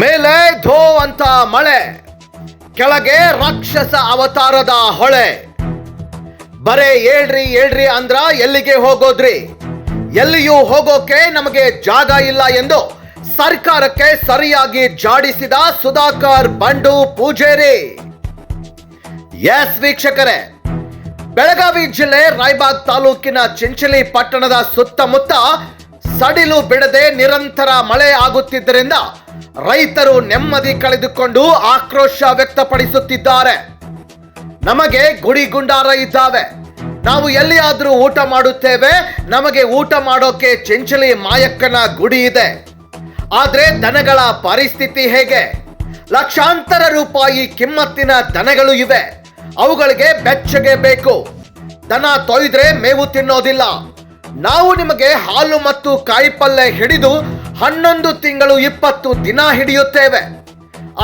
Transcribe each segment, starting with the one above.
ಮೇಲೆ ಧೋ ಅಂತ ಮಳೆ, ಕೆಳಗೆ ರಾಕ್ಷಸ ಅವತಾರದ ಹೊಳೆ. ಬರೇ ಹೇಳ್ರಿ ಹೇಳ್ರಿ ಅಂದ್ರ ಎಲ್ಲಿಗೆ ಹೋಗೋದ್ರಿ? ಎಲ್ಲಿಯೂ ಹೋಗೋಕೆ ನಮಗೆ ಜಾಗ ಇಲ್ಲ ಎಂದು ಸರ್ಕಾರಕ್ಕೆ ಸರಿಯಾಗಿ ಜಾಡಿಸಿದ ಸುಧಾಕರ್ ಬಂಡು ಪೂಜೇರಿ. ಎಸ್ ವೀಕ್ಷಕರೇ. ಬೆಳಗಾವಿ ಜಿಲ್ಲೆ ರಾಯಬಾಗ್ ತಾಲೂಕಿನ ಚಿಂಚಲಿ ಪಟ್ಟಣದ ಸುತ್ತಮುತ್ತ ಸಡಿಲು ಬಿಡದೆ ನಿರಂತರ ಮಳೆ ಆಗುತ್ತಿದ್ದರಿಂದ ರೈತರು ನೆಮ್ಮದಿ ಕಳೆದುಕೊಂಡು ಆಕ್ರೋಶ ವ್ಯಕ್ತಪಡಿಸುತ್ತಿದ್ದಾರೆ. ನಮಗೆ ಗುಡಿ ಗುಂಡಾರ ಇದ್ದಾವೆ. ನಾವು ಎಲ್ಲಿಯಾದರೂ ಊಟ ಮಾಡುತ್ತೇವೆ. ನಮಗೆ ಊಟ ಮಾಡೋಕೆ ಚಿಂಚಲಿ ಮಾಯಕ್ಕನ ಗುಡಿ ಇದೆ. ಆದರೆ ದನಗಳ ಪರಿಸ್ಥಿತಿ ಹೇಗೆ? ಲಕ್ಷಾಂತರ ರೂಪಾಯಿ ಕಿಮ್ಮತ್ತಿನ ದನಗಳು ಇವೆ. ಅವುಗಳಿಗೆ ಬೆಚ್ಚಗೆ ಬೇಕು. ದನ ತೊಯ್ದ್ರೆ ಮೇವು ತಿನ್ನೋದಿಲ್ಲ. ನಾವು ನಿಮಗೆ ಹಾಲು ಮತ್ತು ಕಾಯಿಪಲ್ಲೆ ಹಿಡಿದು ಹನ್ನೊಂದು ತಿಂಗಳು ಇಪ್ಪತ್ತು ದಿನ ಹಿಡಿಯುತ್ತೇವೆ.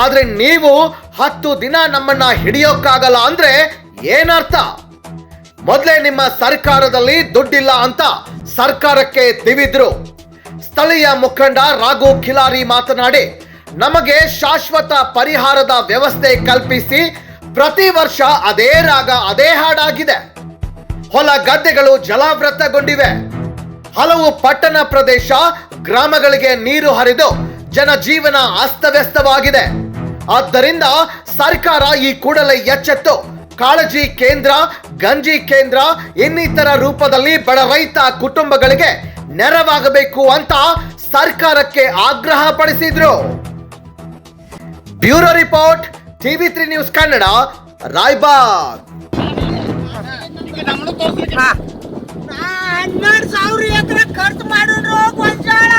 ಆದ್ರೆ ನೀವು ಹತ್ತು ದಿನ ನಮ್ಮನ್ನ ಹಿಡಿಯೋಕ್ಕಾಗಲ್ಲ ಅಂದ್ರೆ ಏನರ್ಥ? ಮೊದಲೇ ನಿಮ್ಮ ಸರ್ಕಾರದಲ್ಲಿ ದುಡ್ಡಿಲ್ಲ ಅಂತ ಸರ್ಕಾರಕ್ಕೆ ದಿವಿದ್ರು. ಸ್ಥಳೀಯ ಮುಖಂಡ ರಾಘು ಖಿಲಾರಿ ಮಾತನಾಡಿ, ನಮಗೆ ಶಾಶ್ವತ ಪರಿಹಾರದ ವ್ಯವಸ್ಥೆ ಕಲ್ಪಿಸಿ ಪ್ರತಿ ವರ್ಷ ಅದೇ ರಾಗ, ಅದೇ ಹಾಡಾಗಿದೆ. ಹೊಲ ಗದ್ದೆಗಳು ಜಲಾವೃತಗೊಂಡಿವೆ. ಹಲವು ಪಟ್ಟಣ ಪ್ರದೇಶ ಗ್ರಾಮಗಳಿಗೆ ನೀರು ಹರಿದು ಜನಜೀವನ ಅಸ್ತವ್ಯಸ್ತವಾಗಿದೆ. ಆದ್ದರಿಂದ ಸರ್ಕಾರ ಈ ಕೂಡಲೇ ಎಚ್ಚೆತ್ತು. ಕಾಳಜಿ ಕೇಂದ್ರ, ಗಂಜಿ ಕೇಂದ್ರ, ಇನ್ನಿತರ ರೂಪದಲ್ಲಿ ಬಡ ರೈತ ಕುಟುಂಬಗಳಿಗೆ ನೆರವಾಗಬೇಕು ಅಂತ ಸರ್ಕಾರಕ್ಕೆ ಆಗ್ರಹ ಪಡಿಸಿದ್ರು bureau report TV three news Kannada Raibag. ಹನ್ನೆರಡು ಸಾವಿರ ಎಕರೆ ಖರ್ಚು ಮಾಡಿದ್ರು ಗೊಂಜಾಳ.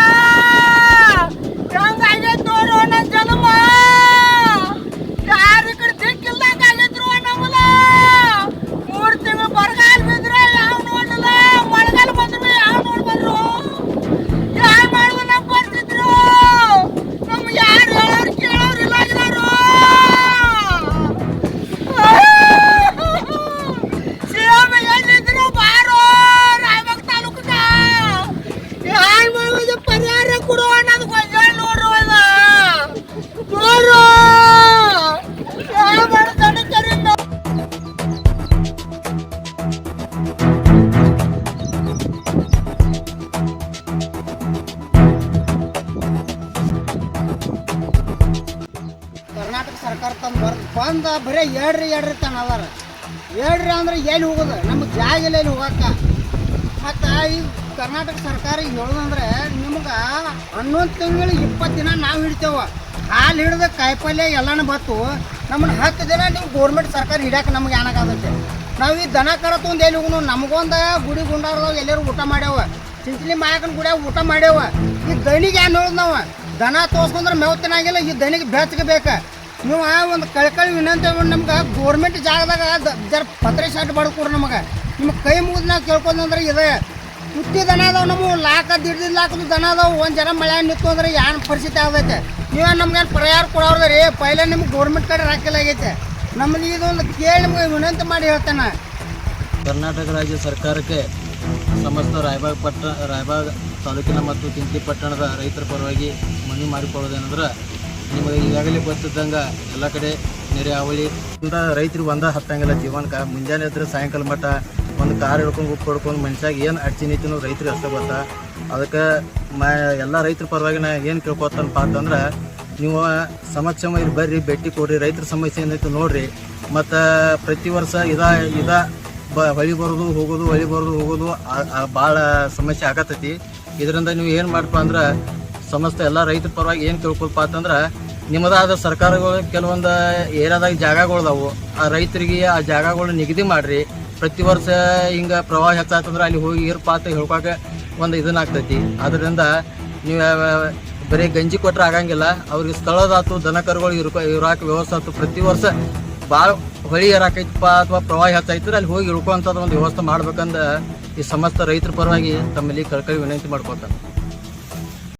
ಕರ್ನಾಟಕ ಬರ್ ಬಂದ ಬರೀ ಏಡ್ರಿ ಏಡ್ರಿ ತನ ಅದಾರ. ಏಳ್ರಿ ಅಂದ್ರೆ ಎಲ್ಲಿ ಹೋಗೋದು? ನಮಗೆ ಜಾಗ ಇಲ್ಲ ಇಲ್ಲಿ ಹೋಗಕ್ಕ ಮತ್ತು ಈ ಕರ್ನಾಟಕ ಸರ್ಕಾರ ಹೇಳೋದಂದ್ರೆ ನಿಮ್ಗೆ ಹನ್ನೊಂದು ತಿಂಗಳು ಇಪ್ಪತ್ತು ದಿನ ನಾವು ಹಿಡಿತೇವೆ. ಹಾಲು ಹಿಡಿದು ಕಾಯಿಪಲ್ಯ ಎಲ್ಲನೂ ಬತ್ತು. ನಮ್ಮನ್ನ ಹತ್ತು ದಿನ ನೀವು ಗೌರ್ಮೆಂಟ್ ಸರ್ಕಾರ ಹಿಡ್ಯಾಕೆ ನಮ್ಗೆ ಏನಾಗತ್ತೆ ನಾವು ಈ ದನ ಕರ ಎಲ್ಲಿ ಹೋಗೋನು? ನಮಗೊಂದು ಗುಡಿ ಗುಂಡಾರ್ದಾಗ ಎಲ್ಲರೂ ಊಟ ಮಾಡ್ಯಾವ. ಚಿಂಚಲಿ ಮಾಯಕನ ಗುಡಿಯಾಗ ಊಟ ಮಾಡ್ಯಾವ. ಈ ದನಿಗೆ ಏನು ಹೇಳೋದು ನಾವು? ದನ ತೋರ್ಸ್ಕೊಂಡ್ರೆ ಮೇವು ತಿನ್ನಾಗಿಲ್ಲ ಈ ದನಿಗೆ ಬೆಚ್ಚಗೆ ಬೇಕು ನೀವು ಒಂದು ಕಳ್ಕಳಿ ವಿನಂತಿ ನಮ್ಗೆ ಗೋರ್ಮೆಂಟ್ ಜಾಗದಾಗ ಜರ ಪತ್ರ ಶರ್ಟ್ ಬಡ್ಕೊಡ್ರಿ ನಮಗೆ. ನಿಮ್ಮ ಕೈ ಮುಗಿದು ನಾವು ಕೇಳ್ಕೊಂಡ್ರೆ ಇದೆ. ಹುಟ್ಟಿ ದನ ಅದಾವ ನಮ್ಮ ಲಾಕ ದಿಡ್ದಿದ್ ಲಾಕದು ದನ ಅದಾವ. ಒಂದು ಜನ ಮಳೆ ನಿಂತು ಅಂದ್ರೆ ಏನು ಪರಿಸ್ಥಿತಿ ಆಗೈತೆ ನೀವು ನಮ್ಗೆ ಏನು ಪರಿಹಾರ ಕೊಡೋರ್ದ ರೀ? ಪೈಲೆ ನಿಮ್ಗೆ ಗೋರ್ಮೆಂಟ್ ಕಡೆ ರಾಕಿಲ್ಲ ಆಗೈತೆ. ನಮ್ಮಲ್ಲಿ ಇದೊಂದು ಕೇಳಿ ನಿಮಗೆ ವಿನಂತಿ ಮಾಡಿ ಹೇಳ್ತೇನೆ. ಕರ್ನಾಟಕ ರಾಜ್ಯ ಸರ್ಕಾರಕ್ಕೆ ಸಮಸ್ತ ರಾಯಬಾಗ್ ಪಟ್ಟ ರಾಯಬಾಗ್ ತಾಲೂಕಿನ ಮತ್ತು ತಿಂತಿ ಪಟ್ಟಣದ ರೈತರ ಪರವಾಗಿ ಮನವಿ ಮಾಡಿಕೊಳ್ಳೋದೇನೆಂದ್ರೆ ನಿಮಗೆ ಈಗಾಗಲೇ ಗೊತ್ತಿದ್ದಂಗೆ ಎಲ್ಲ ಕಡೆ ನೆರೆ ಅವಳಿ ರೈತರಿಗೆ ಒಂದ ಹತ್ತಂಗಿಲ್ಲ ಜೀವನಕ್ಕೆ. ಮುಂಜಾನೆ ಇದ್ರೆ ಸಾಯಂಕಾಲ ಮಟ್ಟ ಒಂದು ಕಾರ್ ಹಿಡ್ಕೊಂಡು ಉಪ್ಪು ಹೊಡ್ಕೊಂಡು ಮನುಷ್ಯಾಗ ಏನು ಅಡ್ಚಿ ಐತಿ ರೈತರಿಗೆ ಅಷ್ಟೇ ಗೊತ್ತಾ. ಅದಕ್ಕೆ ಮ ಎಲ್ಲ ರೈತರ ಪರವಾಗಿ ನಾ ಏನು ಕೇಳ್ಕೊತನಪ್ಪ ಅಂತಂದ್ರೆ ನೀವು ಸಮಕ್ಷಮ ಇಲ್ಲಿ ಬರ್ರಿ, ಭೇಟಿ ಕೊಡ್ರಿ, ರೈತರ ಸಮಸ್ಯೆ ಏನೈತೆ ನೋಡ್ರಿ. ಮತ್ತು ಪ್ರತಿ ವರ್ಷ ಇದ ಇದ ಬ ಹೊಳಿ ಬರೋದು, ಹೋಗೋದು, ಹೊಳಿ ಬರೋದು, ಹೋಗೋದು ಭಾಳ ಸಮಸ್ಯೆ ಆಗತ್ತೈತಿ ಇದರಿಂದ ನೀವು ಏನು ಮಾಡಪ್ಪ ಅಂದ್ರೆ, ಸಮಸ್ತ ಎಲ್ಲ ರೈತರ ಪರವಾಗಿ ಏನು ಕೇಳ್ಕೊಲ್ಪ ಅಂತಂದ್ರೆ ನಿಮ್ಮದಾದ ಸರ್ಕಾರಗಳು ಕೆಲವೊಂದು ಏರಿಯಾದಾಗ ಜಾಗಗಳದಾವು ಆ ರೈತರಿಗೆ ಆ ಜಾಗಗಳನ್ನ ನಿಗದಿ ಮಾಡಿರಿ. ಪ್ರತಿ ವರ್ಷ ಹಿಂಗೆ ಪ್ರವಾಹ ಹೆಚ್ಚಾತಂದ್ರೆ ಅಲ್ಲಿ ಹೋಗಿ ಇರ್ಪ ಅಂತ ಹೇಳ್ಕೊಕೆ ಒಂದು ಇದನ್ನಾಗ್ತೈತಿ ಅದರಿಂದ ನೀವು ಬರೀ ಗಂಜಿ ಕೊಟ್ಟರೆ ಆಗಂಗಿಲ್ಲ. ಅವ್ರಿಗೆ ಸ್ಥಳದಾತು ದನ ಕರುಗಳು ಇರ್ಕೊ, ಇರಾಕ ವ್ಯವಸ್ಥೆ ಆಯ್ತು ಪ್ರತಿ ವರ್ಷ ಭಾಳ ಹೊಳಿ ಏರಾಕೈತಪ್ಪ ಅಥವಾ ಪ್ರವಾಹ ಹೆಚ್ಚಾಯ್ತಂದ್ರೆ ಅಲ್ಲಿ ಹೋಗಿ ಇಳ್ಕೊಂಥದ್ದು ಒಂದು ವ್ಯವಸ್ಥೆ ಮಾಡ್ಬೇಕಂದ್ರೆ ಈ ಸಮಸ್ತ ರೈತರ ಪರವಾಗಿ ತಮ್ಮಲ್ಲಿ ಕಳ್ಕಳಿ ವಿನಂತಿ ಮಾಡ್ಕೊತಾನೆ